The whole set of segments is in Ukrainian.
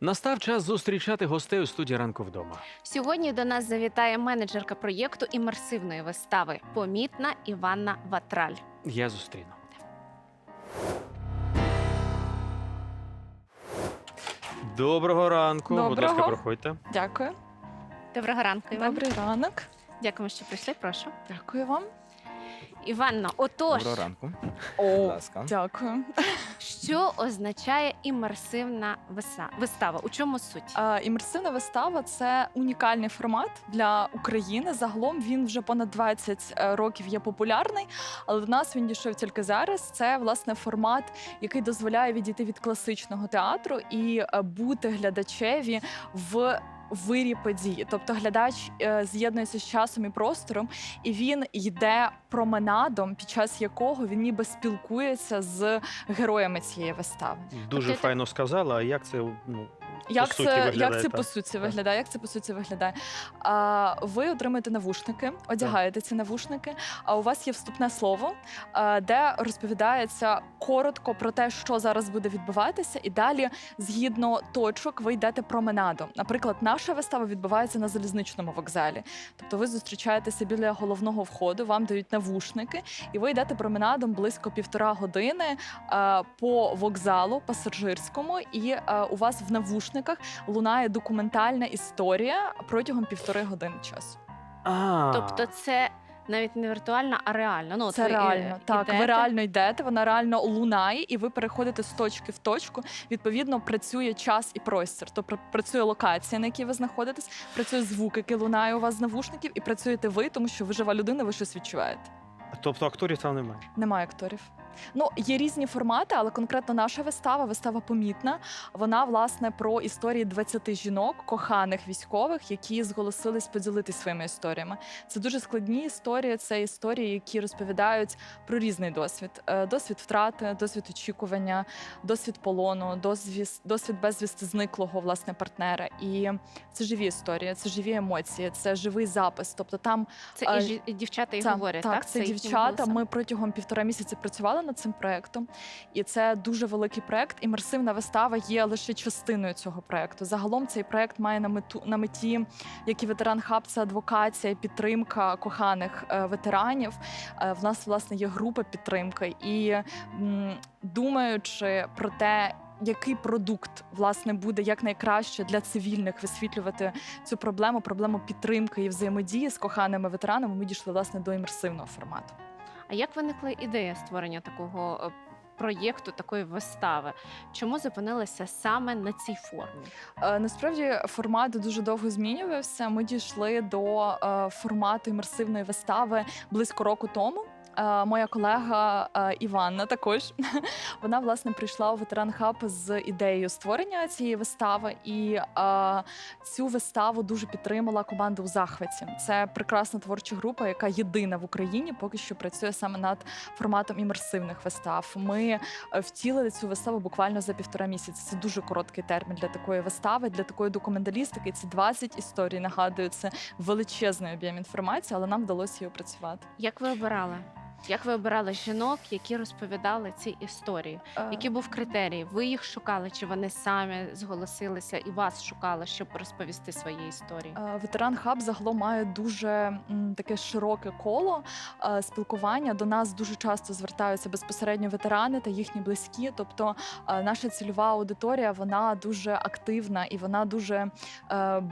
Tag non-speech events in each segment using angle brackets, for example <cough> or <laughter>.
Настав час зустрічати гостей у студії ранку вдома. Сьогодні до нас завітає менеджерка проєкту імерсивної вистави Помітна Іванна Ватраль. Я зустріну. Доброго ранку. Будь ласка, Доброго. проходьте. Дякую. Доброго ранку, Іванна. Добрий ранок. Дякуємо, що прийшли. Прошу. Дякую вам. Іванно, отож, Доброго ранку. О, ласка. дякую. що означає імерсивна виса- вистава? У чому суть? А, імерсивна вистава це унікальний формат для України. Загалом він вже понад 20 е, років є популярний, але до нас він дійшов тільки зараз. Це власне формат, який дозволяє відійти від класичного театру і е, бути глядачеві в. Вирі події, тобто глядач е, з'єднується з часом і простором, і він йде променадом, під час якого він ніби спілкується з героями цієї вистави. Дуже Тобто- файно сказала, а як це ну, Як суті це, виглядає, як це так. по суті виглядає? Як це по суті виглядає? А, ви отримуєте навушники, одягаєте ці навушники. А у вас є вступне слово, а, де розповідається коротко про те, що зараз буде відбуватися, і далі, згідно точок, ви йдете променадом. Наприклад, наша вистава відбувається на залізничному вокзалі. Тобто ви зустрічаєтеся біля головного входу, вам дають навушники, і ви йдете променадом близько півтора години е, по вокзалу пасажирському, і е, у вас в навушниках лунає документальна історія протягом півтори години часу. а, Тобто, це навіть не віртуальна, а реально. Ну, от Це ви, е, реально так. Ви ідете. реально йдете, вона реально лунає, і ви переходите з точки в точку. Відповідно, працює час і простір. Тобто працює локація, на якій ви знаходитесь, працює звук, який лунає у вас з навушників, і працюєте ви, тому що ви жива людина, ви щось відчуваєте. Тобто акторів там немає. Немає акторів. Ну, є різні формати, але конкретно наша вистава, вистава помітна. Вона власне про історії 20 жінок, коханих військових, які зголосились поділитися своїми історіями. Це дуже складні історії. Це історії, які розповідають про різний досвід: Е, досвід втрати, досвід очікування, досвід полону, досвід, досвід безвісти зниклого власне партнера. І це живі історії, це живі емоції, це живий запис. Тобто там Це і, жі- і дівчата і так, говорять, так, так? це їхнім дівчата. Ми протягом півтора місяці працювали над цим проектом, і це дуже великий проект. Імерсивна вистава є лише частиною цього проекту. Загалом цей проект має на мету на меті, як і ветеран хаб, це адвокація, підтримка коханих е, ветеранів. Е, в нас власне є група підтримки, і думаючи про те. Який продукт власне буде якнайкраще для цивільних висвітлювати цю проблему, проблему підтримки і взаємодії з коханими ветеранами? Ми дійшли власне до імерсивного формату. А як виникла ідея створення такого е, проєкту, такої вистави? Чому зупинилися саме на цій формі? Е, Насправді формат дуже довго змінювався. Ми дійшли до е, формату імерсивної вистави близько року тому. Е, Моя колега е, Іванна також <laughs> вона власне прийшла у ветеран хаб з ідеєю створення цієї вистави, і е, цю виставу дуже підтримала команда у захваті. Це прекрасна творча група, яка єдина в Україні поки що працює саме над форматом імерсивних вистав. Ми втілили цю виставу буквально за півтора місяці. Це дуже короткий термін для такої вистави, для такої документалістики. Це 20 історій. Нагадую, це величезний об'єм інформації, але нам вдалося її опрацювати. Як ви обирали? Як ви обирали жінок, які розповідали ці історії? Е, Який був критерій? Ви їх шукали, чи вони самі зголосилися і вас шукали, щоб розповісти свої історії? Е, Ветеран хаб загалом має дуже таке широке коло е, спілкування. До нас дуже часто звертаються безпосередньо ветерани та їхні близькі. Тобто наша цільова аудиторія вона дуже активна і вона дуже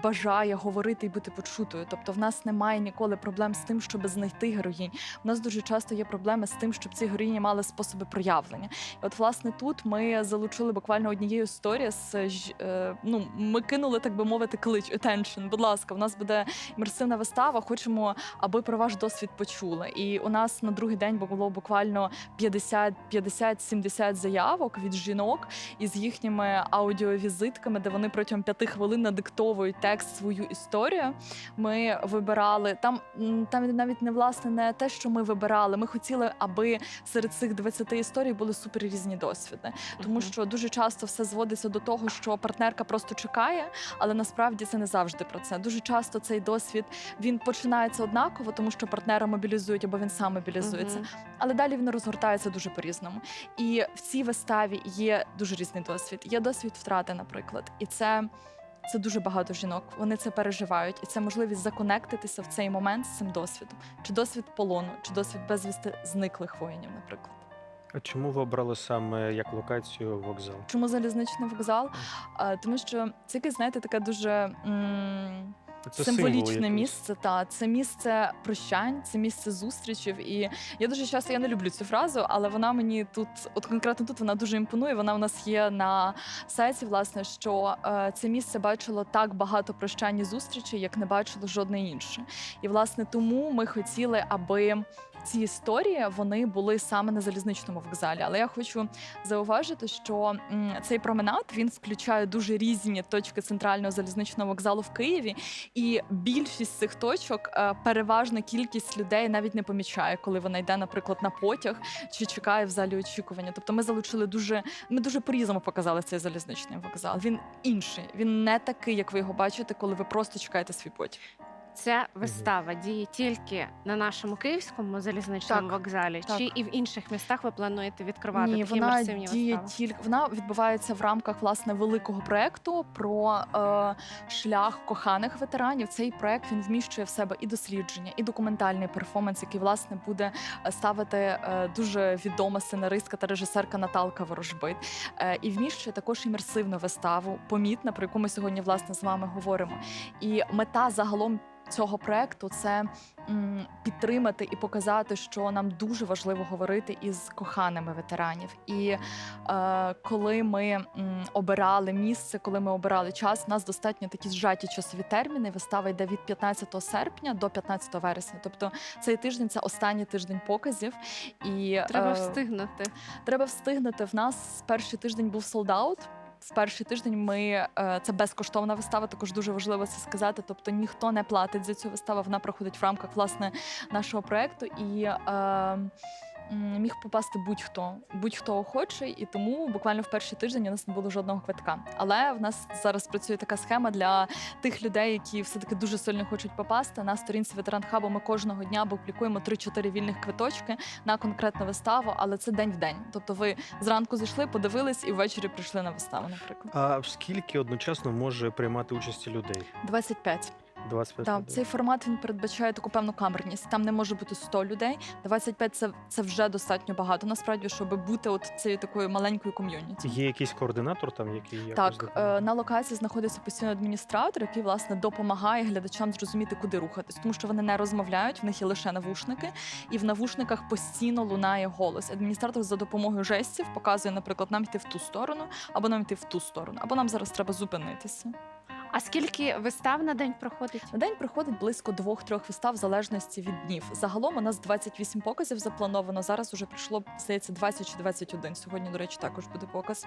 бажає говорити і бути почутою. Тобто, в нас немає ніколи проблем з тим, щоб знайти героїнь. У нас дуже часто є проблеми з тим, щоб ці героїні мали способи проявлення. І от, власне, тут ми залучили буквально однією історією з ж- е, ну, ми кинули, так би мовити, клич attention. Будь ласка, у нас буде імерсивна вистава. Хочемо, аби про ваш досвід почули. І у нас на другий день було буквально 50, 50-70 заявок від жінок із їхніми аудіовізитками, де вони протягом п'яти хвилин надиктовують текст свою історію. Ми вибирали там, там навіть не власне не те, що ми вибирали. Ми хотіли, аби серед цих 20 історій були супер різні досвіди. Тому що дуже часто все зводиться до того, що партнерка просто чекає, але насправді це не завжди про це. Дуже часто цей досвід він починається однаково, тому що партнера мобілізують або він сам мобілізується. Але далі він розгортається дуже по-різному. І в цій виставі є дуже різний досвід. Є досвід втрати, наприклад, і це. Це дуже багато жінок. Вони це переживають, і це можливість законектитися в цей момент з цим досвідом. Чи досвід полону, чи досвід безвісти зниклих воїнів, наприклад. А чому ви обрали саме як локацію вокзал? Чому залізничний вокзал? А, тому що це якесь, знаєте, така дуже. м, Це Символічне символ місце, та це місце прощань, це місце зустрічів. І я дуже часто я не люблю цю фразу, але вона мені тут, от конкретно тут, вона дуже імпонує. Вона у нас є на сайті, власне, що е, це місце бачило так багато прощань і зустрічей, як не бачило жодне інше. І власне тому ми хотіли, аби ці історії вони були саме на залізничному вокзалі. Але я хочу зауважити, що цей променад він включає дуже різні точки центрального залізничного вокзалу в Києві. І більшість цих точок е, переважна кількість людей навіть не помічає, коли вона йде, наприклад, на потяг чи чекає в залі очікування. Тобто ми залучили дуже, ми дуже по-різному показали цей залізничний вокзал. Він інший, він не такий, як ви його бачите, коли ви просто чекаєте свій потяг. Ця вистава діє тільки на нашому київському залізничному Так, вокзалі, так. чи і в інших містах ви плануєте відкривати Ні, такі вона імерсивні діє вистави? тільки вона відбувається в рамках власне великого проекту про е, шлях коханих ветеранів. Цей проект він вміщує в себе і дослідження, і документальний перформанс, який власне буде е, ставити е, дуже відома сценаристка та режисерка Наталка Ворожбит. Е, і вміщує також імерсивну виставу, помітна, про яку ми сьогодні власне з вами говоримо. І мета загалом. Цього проекту це підтримати і показати, що нам дуже важливо говорити із коханими ветеранів. І е, коли ми м, обирали місце, коли ми обирали час, у нас достатньо такі зжаті часові терміни. Вистава йде від 15 серпня до 15 вересня. Тобто цей тиждень це останній тиждень показів. І Треба е, встигнути. Треба встигнути. В нас перший тиждень був солдаут. В перший тиждень ми е, це безкоштовна вистава. Також дуже важливо це сказати. Тобто ніхто не платить за цю виставу. Вона проходить в рамках власне нашого проекту і. Е, Міг попасти будь-хто, будь-хто охочий, і тому буквально в перший тиждень у нас не було жодного квитка. Але в нас зараз працює така схема для тих людей, які все таки дуже сильно хочуть попасти. На сторінці ветеран хабу ми кожного дня публікуємо 3-4 вільних квиточки на конкретну виставу, але це день в день. Тобто ви зранку зайшли, подивились і ввечері прийшли на виставу, наприклад. А скільки одночасно може приймати участі людей? 25. 25 Так, людей. цей формат він передбачає таку певну камерність. Там не може бути 100 людей. 25 це, це вже достатньо багато. Насправді, щоб бути от цією такою маленькою ком'юніті. Є якийсь координатор там, який якось Так, допомагає? е, на локації знаходиться постійно адміністратор, який власне допомагає глядачам зрозуміти, куди рухатись, тому що вони не розмовляють, в них є лише навушники, і в навушниках постійно лунає голос. Адміністратор за допомогою жестів показує, наприклад, нам йти в ту сторону, або нам йти в ту сторону, або нам зараз треба зупинитися. А скільки вистав на день проходить? На день проходить близько двох-трьох вистав в залежності від днів. Загалом у нас 28 показів заплановано. Зараз уже прийшло, здається, 20 чи 21. Сьогодні, до речі, також буде показ.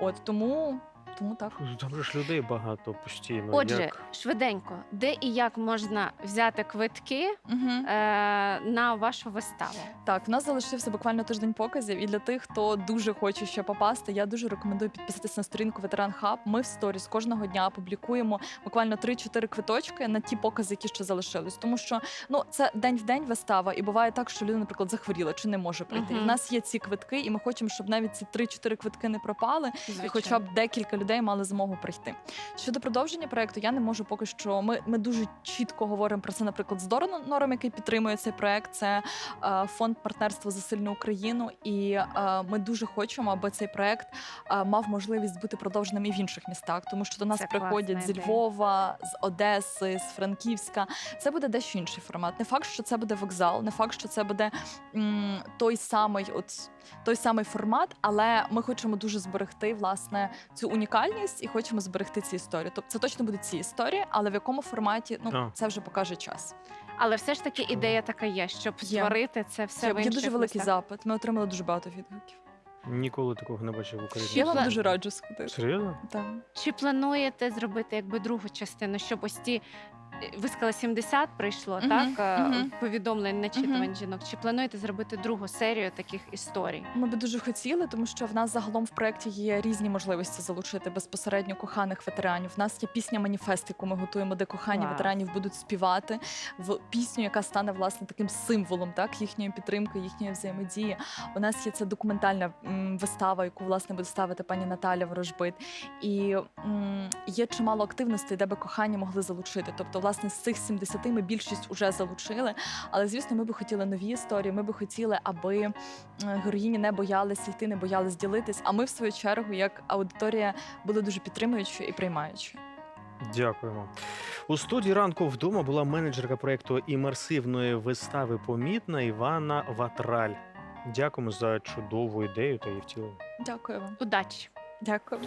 От тому, тому так. Там же ж людей багато постійно. Отже, Як? швиденько, де і як можна взяти квитки Угу. е, на вашу виставу? Так, в нас залишився буквально тиждень показів, і для тих, хто дуже хоче ще попасти, я дуже рекомендую підписатися на сторінку Ветеран Хаб. Ми в сторіс кожного дня публікуємо буквально 3-4 квиточки на ті покази, які ще залишились. Тому що ну це день в день вистава, і буває так, що людина, наприклад, захворіла чи не може прийти. І в нас є ці квитки, і ми хочемо, щоб навіть ці 3-4 квитки не пропали, і хоча б декілька людей мали змогу прийти. Щодо продовження проекту, я не можу поки що. Ми, ми дуже чітко говоримо про це, наприклад, з Дорном, який підтримує цей проект. Це е, фонд партнерства за сильну Україну. І е, ми дуже хочемо, аби цей проект е, мав можливість бути продовженим і в інших містах, тому що до нас Це приходять з. Львова, з Одеси, з Франківська. Це буде дещо інший формат. Не факт, що це буде вокзал, не факт, що це буде м, той самий, от той самий формат, але ми хочемо дуже зберегти власне цю унікальність і хочемо зберегти ці історії. Тобто це точно будуть ці історії, але в якому форматі ну А. це вже покаже час. Але все ж таки ідея така є, щоб Є. створити це все Є, в є інших дуже великий містах. запит. Ми отримали дуже багато відгуків. Ніколи такого не бачив в Україні. Чи Я вам дуже раджу сходити. Серйозно? Так. Чи плануєте зробити якби другу частину, щоб ось ті ви сказали, 70 прийшло, Мгм, так? мгм. Повідомлень, начитувань жінок. Чи плануєте зробити другу серію таких історій? Ми би дуже хотіли, тому що в нас загалом в проєкті є різні можливості залучити безпосередньо коханих ветеранів. У нас є пісня маніфест, яку ми готуємо, де кохані Клас. ветеранів будуть співати в пісню, яка стане власне таким символом так їхньої підтримки, їхньої взаємодії. У нас є ця документальна м, вистава, яку власне буде ставити пані Наталя Ворожбит. І м, є чимало активностей, де би кохані могли залучити. Тобто, власне, з цих 70 ми більшість уже залучили. Але звісно, ми би хотіли нові історії. Ми би хотіли, аби е, героїні не боялися йти, не боялись ділитись. А ми, в свою чергу, як аудиторія, були дуже підтримуючою і приймаючою. Дякуємо. У студії ранку вдома була менеджерка проєкту імерсивної вистави Помітна Івана Ватраль. Дякуємо за чудову ідею та її втілення. Дякую вам. Удачі! Дякую.